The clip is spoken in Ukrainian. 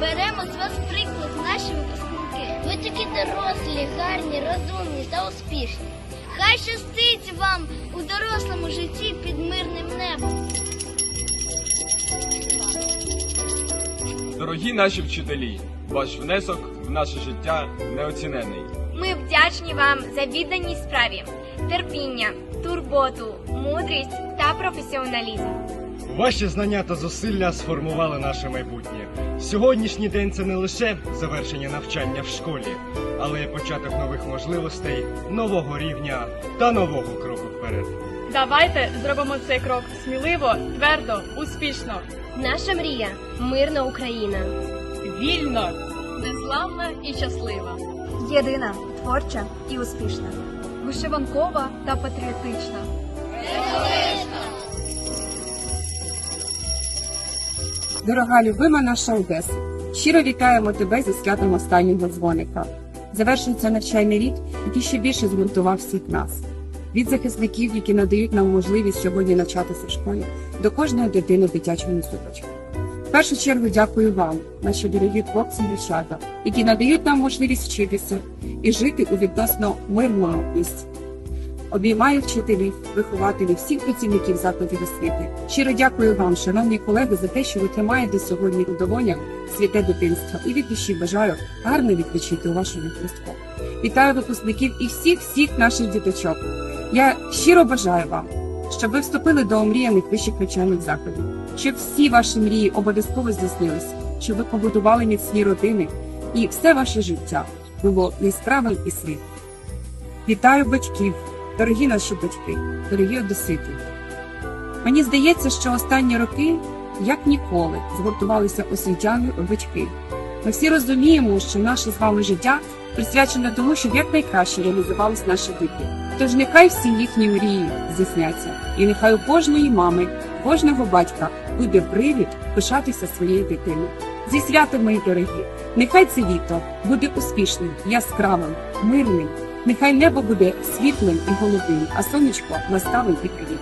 Беремо з вас приклад наші випускники. Ви такі дорослі, гарні, розумні та успішні. Хай щастить вам у дорослому житті під мирним небом. Дорогі наші вчителі, ваш внесок в наше життя неоцінений. Ми вдячні вам за відданість справі, терпіння, турботу, мудрість та професіоналізм. Ваші знання та зусилля сформували наше майбутнє. Сьогоднішній день це не лише завершення навчання в школі, але й початок нових можливостей, нового рівня та нового кроку вперед. Давайте зробимо цей крок сміливо, твердо, успішно, Наша мрія мирна Україна. вільно, незламна і щаслива. Єдина, творча і успішна. Вишиванкова та патріотична. Дорога любима наша Одеса, щиро вітаємо тебе зі святом останнього дзвоника. Завершується навчальний рік, який ще більше згуртував всіх нас. Від захисників, які надають нам можливість сьогодні навчатися в школі, до кожної дитини в дитячому садочку. В першу чергу дякую вам, наші дорогі хлопці і дівчата, які надають нам можливість вчитися і жити у відносно мирному місці. Обіймаю вчителів, вихователів, всіх працівників закладів освіти. Щиро дякую вам, шановні колеги, за те, що ви тримаєте сьогодні у святе дитинство і від душі бажаю гарно відпочити у вашому відпустку. Вітаю випускників і всіх всіх наших діточок. Я щиро бажаю вам, щоб ви вступили до омріяних вищих навчальних закладів, щоб всі ваші мрії обов'язково здійснилися, щоб ви побудували міцні родини і все ваше життя було яскравим і світлим. Вітаю батьків, дорогі наші батьки, дорогі одесити. Мені здається, що останні роки, як ніколи, згуртувалися освітяни батьки. Ми всі розуміємо, що наше з вами життя присвячене тому, щоб якнайкраще реалізувались наші діти. Тож нехай всі їхні мрії здійсняться, і нехай у кожної мами, кожного батька буде привід пишатися своєю дитиною. Зі святом, мої дорогі, нехай це літо буде успішним, яскравим, мирним. Нехай небо буде світлим і голубим, а сонечко наставим і привітним.